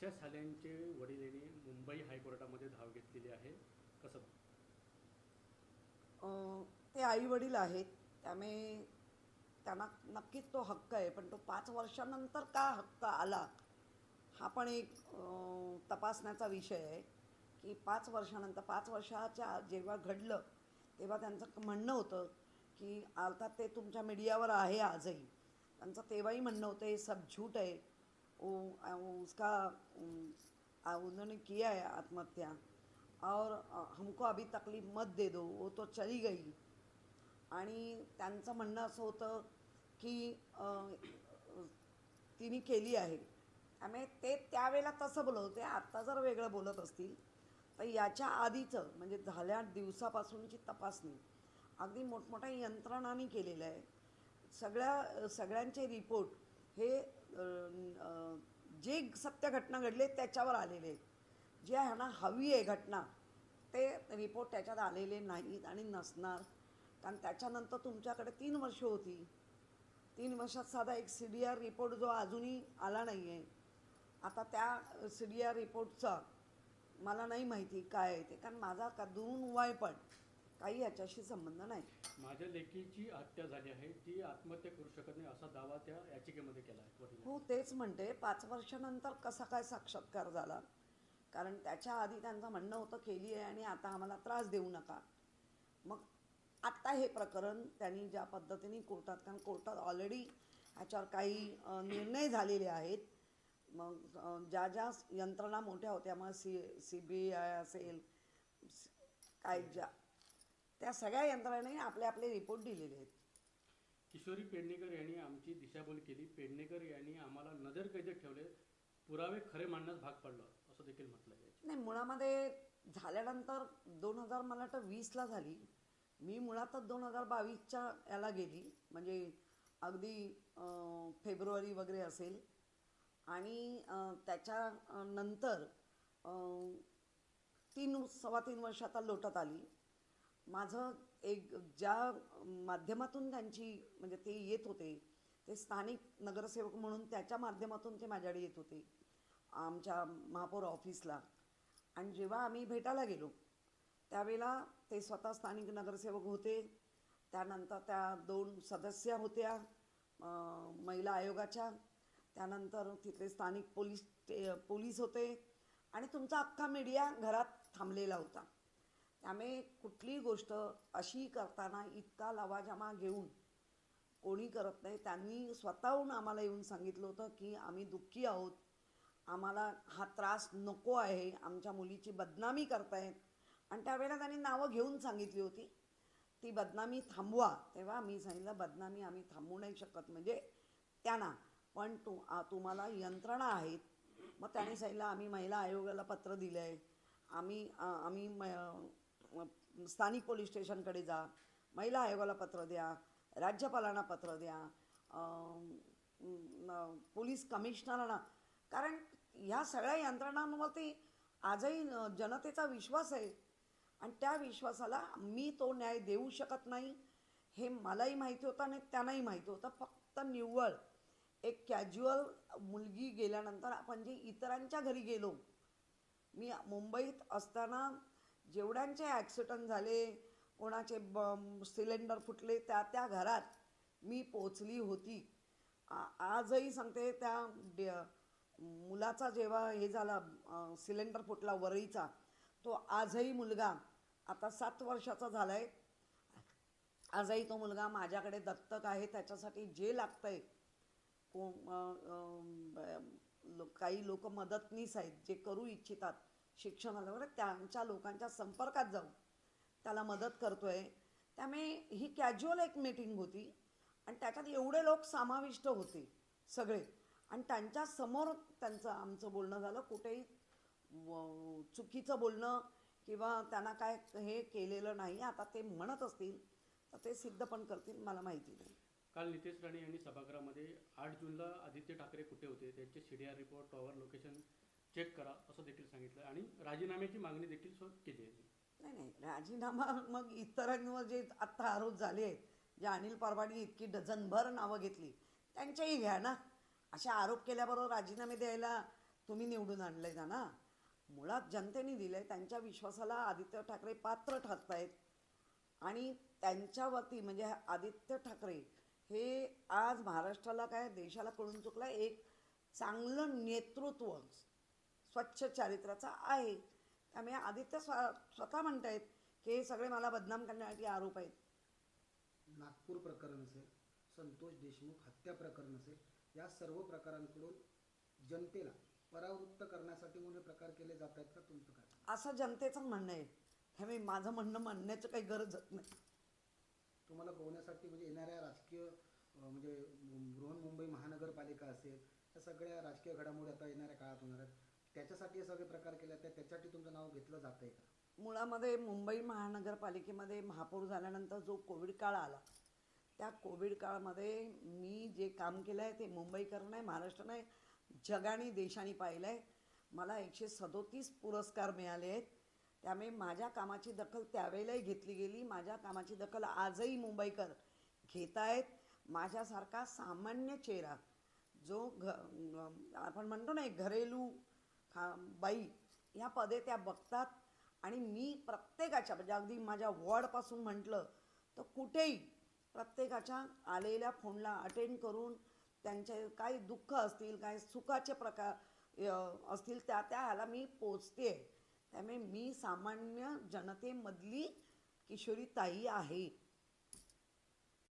दिशा साल्यांचे वडील यांनी मुंबई हायकोर्टामध्ये धाव घेतलेली आहे. कसं? अं, ते आई वडील आहेत. त्यामुळे त्यांना नक्कीच तो हक्क आहे. पण तो पाच वर्षानंतर का हक्क आला हा पण एक अं, तपासण्याचा विषय आहे. की पाच वर्षानंतर पाच वर्षाच्या जेव्हा घडलं तेव्हा त्यांचं म्हणणं होतं की अर्थात ते तुमच्या मीडियावर आहे आजही. त्यांचं तेव्हाही म्हणणं होतं हे सब झूट आहे. वो उसका उन्होंने किया है आत्महत्या और हमको अभी तकलीफ मत दे दो वो तो चली गई आणि त्यांचं म्हणणं असं होतं की तिने केली आहे त्यामुळे ते त्यावेळेला तसं बोलत होते आत्ता जर वेगळं बोलत असतील तर याच्या आधीचं म्हणजे झाल्या दिवसापासूनची तपासणी अगदी मोठमोठ्या यंत्रणांनी केलेलं आहे सगळ्या सगळ्यांचे रिपोर्ट हे जे सत्य घटना घडले त्याच्यावर आलेले जे ह्यांना हवी आहे घटना ते रिपोर्ट त्याच्यात आलेले नाहीत आणि नसणार. कारण त्याच्यानंतर तुमच्याकडे तीन वर्ष होती. तीन वर्षात साधा एक सी डी आर रिपोर्ट जो अजूनही आला नाही आहे आता त्या सी डी आर रिपोर्टचा मला नाही माहिती काय आहे ते. कारण माझा का दुरून वय पण काही याच्याशी संबंध नाही. माझ्या लेकीची हत्या झाली आहे. ती आत्महत्या करू शकत नाही असा दावा त्या याचिकेमध्ये केला आहे. हो तेच म्हणते. पाच वर्षानंतर कसा काय साक्षात्कार झाला? कारण त्याच्या आधी त्यांचं म्हणणं होतं केली आहे आणि आता आम्हाला त्रास देऊ नका. मग आत्ता हे प्रकरण त्यांनी ज्या पद्धतीने कोर्टात कारण कोर्टात ऑलरेडी ह्याच्यावर काही निर्णय झालेले आहेत. मग ज्या ज्या यंत्रणा मोठ्या होत्या मग सी सी बी आय असेल काय ज्या त्या सगळ्या यंत्रणांनी आपले आपले रिपोर्ट दिलेले आहेत. किशोरी पेडणेकर यांनी आमची दिशाभूल केली. पेडणेकर यांनी आम्हाला नजरकैदेत ठेवले. पुरावे खरे मांडण्यास भाग पडलं. असं देखील म्हटलं नाही मुळामध्ये झाल्यानंतर दोन हजार मला वाटतं वीसला झाली. मी मुळातच दोन हजार बावीसच्या याला गेली. म्हणजे अगदी फेब्रुवारी वगैरे असेल. आणि अं, त्याच्या अं, नंतर अं, तीन सव्वा तीन वर्ष आता लोटत आली. माझं एक ज्या माध्यमातून त्यांची म्हणजे ते येत होते ते स्थानिक नगरसेवक म्हणून त्याच्या माध्यमातून ते माझ्याकडे येत होते आमच्या महापौर ऑफिसला. आणि जेव्हा आम्ही भेटायला गेलो त्यावेळेला ते स्वतः स्थानिक नगरसेवक होते त्यानंतर त्या दोन सदस्य होत्या महिला आयोगाच्या त्यानंतर तिथले स्थानिक पोलीस पोलीस होते आणि तुमचा अख्खा मीडिया घरात थांबलेला होता. त्यामुळे कुठलीही गोष्ट अशी करताना इतका लवाजमा घेऊन कोणी करत नाही. त्यांनी स्वतःहून आम्हाला येऊन सांगितलं होतं की आम्ही दुःखी आहोत. आम्हाला हा त्रास नको आहे. आमच्या मुलीची बदनामी करतायत. आणि त्यावेळेला त्यांनी नावं घेऊन सांगितली होती. ती बदनामी थांबवा. तेव्हा मी सांगितलं बदनामी आम्ही थांबवू नाही शकत. म्हणजे त्यांना. पण तू तुम्हाला यंत्रणा आहेत. मग त्यांनी सांगितलं आम्ही महिला आयोगाला पत्र दिलं आहे आम्ही आम्ही म- स्थानिक पोलीस स्टेशनकडे जा महिला आयोगाला पत्र द्या राज्यपालांना पत्र द्या पोलीस कमिशनरांना कारण ह्या सगळ्या यंत्रणांवरती आजही जनतेचा विश्वास आहे. आणि त्या विश्वासाला मी तो न्याय देऊ शकत नाही हे मलाही माहिती होतं आणि त्यांनाही माहिती होतं. फक्त निव्वळ एक कॅज्युअल मुलगी गेल्यानंतर आपण जे इतरांच्या घरी गेलो मी मुंबईत असताना जेवढ्यांचे ॲक्सिडंट झाले कोणाचे ब सिलेंडर फुटले त्या त्या घरात मी पोचली होती. आ- आजही सांगते त्या डे- मुलाचा जेव्हा हे झाला सिलेंडर फुटला वरईचा तो आजही मुलगा आता सात वर्षाचा झाला आहे आजही तो मुलगा माझ्याकडे दत्तक आहे त्याच्यासाठी जे लागतंय को काही लोक मदतनीस आहेत जे करू इच्छितात. शिक्षणाबरोबर त्यांच्या लोकांच्या संपर्कात जाऊन त्याला मदत करतोय. त्यामुळे ही कॅज्युअल एक मीटिंग होती आणि त्याच्यात एवढे लोक समाविष्ट होते सगळे. आणि त्यांच्यासमोर त्यांचं आमचं बोलणं झालं. कुठेही चुकीचं बोलणं किंवा त्यांना काय हे केलेलं नाही. आता ते म्हणत असतील तर ते सिद्ध पण करतील मला माहिती नाही. काल नितेश राणे यांनी सभागृहामध्ये आठ जूनला आदित्य ठाकरे कुठे होते? त्यांचे CDR report tower location check करा असं देखील सांगितलं आणि राजीनाम्याची मागणी देखील केली आहे. नाही नाही. राजीनामा मग इतरांवर जे आत्ता आरोप झाले आहेत जे अनिल परवाडी इतकी डझनभर नावं घेतली त्यांच्याही घ्या ना. अशा आरोप केल्याबरोबर राजीनामे द्यायला तुम्ही निवडून आणले जा ना. मुळात जनतेने दिले त्यांच्या विश्वासाला आदित्य ठाकरे पात्र ठरतायत. आणि त्यांच्या वती म्हणजे आदित्य ठाकरे हे आज महाराष्ट्राला काय देशाला कळून चुकलं एक चांगलं नेतृत्व स्वच्छ चारित्र्याचा आहे. त्यामुळे आदित्य स्व स्वतः म्हणतायत की हे सगळे मला बदनाम करण्यासाठी आरोप आहेत. नागपूर प्रकरण असेल संतोष देशमुख हत्या प्रकरण असेल या सर्व प्रकारांकडून जनतेला परावृत्त करण्यासाठी म्हणून प्रकार केले जात आहेत का? तुमचं काय? असं जनतेचं म्हणणं आहे. त्यामुळे माझं म्हणणं म्हणण्याचं काही गरजच नाही. तुम्हाला गोवण्यासाठी म्हणजे येणाऱ्या राजकीय म्हणजे बृहन्मुंबई महानगरपालिका असेल या सगळ्या राजकीय घडामोडी आता येणाऱ्या काळात होणार आहेत. त्याच्यासाठी हे सगळे प्रकार केले तर त्याच्यासाठी तुमचं नाव घेतलं जात आहे का? मुळामध्ये मुंबई महानगरपालिकेमध्ये महापौर झाल्यानंतर जो कोविड काळ आला त्या कोविड काळामध्ये मी जे काम केलं आहे ते मुंबईकर नाही महाराष्ट्र नाही जगाने देशाने पाहिलं आहे मला एकशे सदोतीस पुरस्कार मिळाले आहेत. त्यामुळे माझ्या कामाची दखल त्यावेळेलाही घेतली गेली. माझ्या कामाची दखल आजही मुंबईकर घेत आहेत. माझ्यासारखा सामान्य चेहरा जो घ आपण म्हणतो ना एक घरेलू हा बाई ह्या पदे त्या बघतात आणि मी प्रत्येकाच्या म्हणजे अगदी माझ्या वॉर्डपासून म्हटलं तर कुठेही प्रत्येकाच्या आलेल्या फोनला अटेंड करून त्यांचे काही दुःख असतील काही सुखाचे प्रकार असतील त्या त्या ह्याला मी पोचते त्यामुळे मी सामान्य जनतेमधली किशोरी ताई आहे.